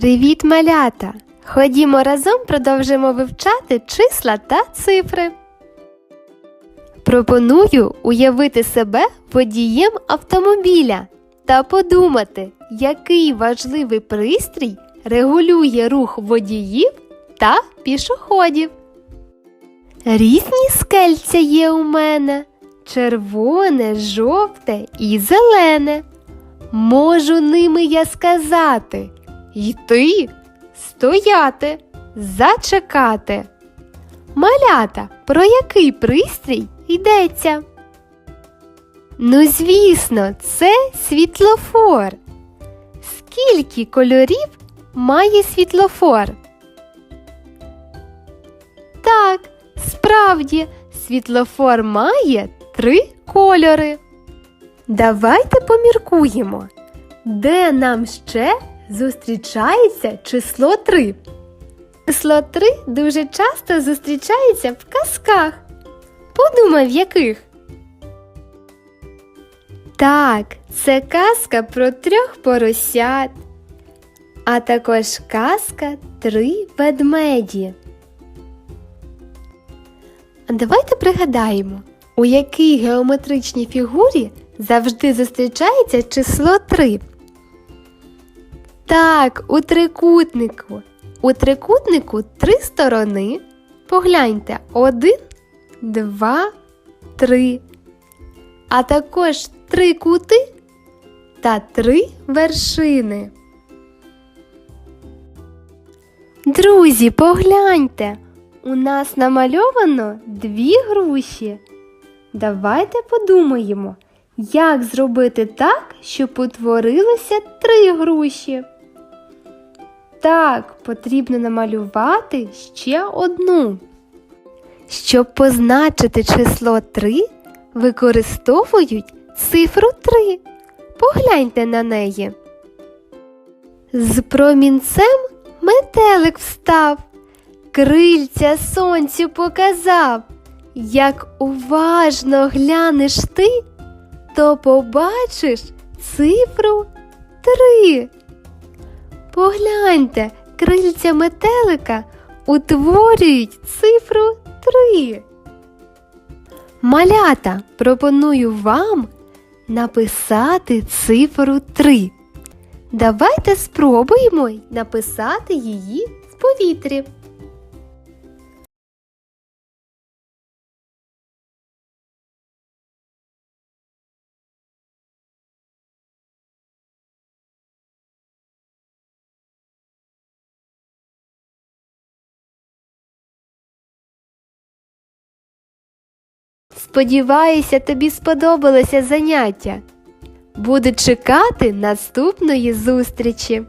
Привіт, малята! Ходімо разом продовжимо вивчати числа та цифри. Пропоную уявити себе водієм автомобіля та подумати, який важливий пристрій регулює рух водіїв та пішоходів. Різні скельця є у мене червоне, жовте і зелене. Можу ними я сказати йти, стояти, зачекати. Малята, про який пристрій йдеться? Ну, звісно, це світлофор. Скільки кольорів має світлофор? Так, справді, світлофор має три кольори. Давайте поміркуємо, де нам ще зустрічається число 3. Число 3 дуже часто зустрічається в казках. Подумай, в яких? Так, це казка про трьох поросят, а також казка Три ведмеді. Давайте пригадаємо, у якій геометричній фігурі завжди зустрічається число 3. Так, у трикутнику. У трикутнику три сторони. Погляньте один, два, три. А також три кути та три вершини. Друзі, погляньте, у нас намальовано дві груші. Давайте подумаємо, як зробити так, щоб утворилося три груші. Так, потрібно намалювати ще одну. Щоб позначити число 3, використовують цифру 3. Погляньте на неї. З промінцем метелик встав, крильця сонцю показав. Як уважно глянеш ти, то побачиш цифру 3. Погляньте, крильця метелика утворюють цифру 3. Малята, пропоную вам написати цифру 3. Давайте спробуємо написати її в повітрі. Сподіваюся, тобі сподобалося заняття. Буду чекати наступної зустрічі.